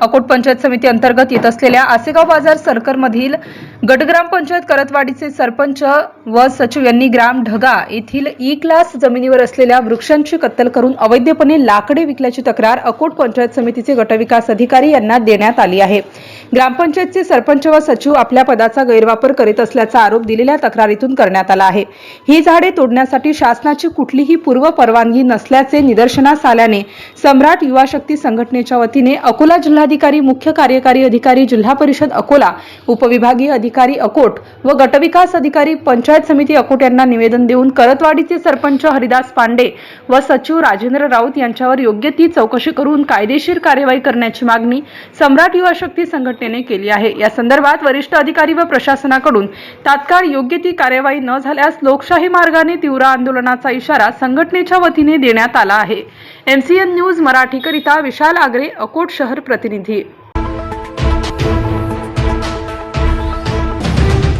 अकोट पंचायत समिती अंतर्गत येत असलेल्या आसेगाव बाजार सर्कलमधील गटग्रामपंचायत करतवाडीचे सरपंच व सचिव यांनी ग्राम ढगा येथील ई क्लास जमिनीवर असलेल्या वृक्षांची कत्तल करून अवैधपणे लाकडे विकल्याची तक्रार अकोट पंचायत समितीचे गटविकास अधिकारी यांना देण्यात आली आहे. ग्रामपंचायतचे सरपंच व सचिव आपल्या पदाचा गैरवापर करीत असल्याचा आरोप दिलेल्या तक्रारीतून करण्यात आला आहे. ही झाडे तोडण्यासाठी शासनाची कुठलीही पूर्व परवानगी नसल्याचे निदर्शनास आल्याने सम्राट युवा शक्ती संघटनेच्या वतीने अकोला जिल्हाधिकारी मुख्य कार्यकारी अधिकारी जिल्हा परिषद अकोला उपविभागीय अधिकारी अकोट व गटविकास अधिकारी पंचायत समिती अकोट यांना निवेदन देऊन करतवाडीचे सरपंच हरिदास पांडे व सचिव राजेंद्र राऊत यांच्यावर योग्य ती चौकशी करून कायदेशीर कार्यवाही करण्याची मागणी सम्राट युवा शक्ती संघटनेने केली आहे. या संदर्भात वरिष्ठ अधिकारी व प्रशासनाकडून तात्काळ योग्य ती कार्यवाही न झाल्यास लोकशाही मार्गाने तीव्र आंदोलनाचा इशारा संघटनेच्या वतीने देण्यात आला आहे. एमसीएन न्यूज मराठीकरिता विशाल आगरे अकोट शहर प्रतिनिधी.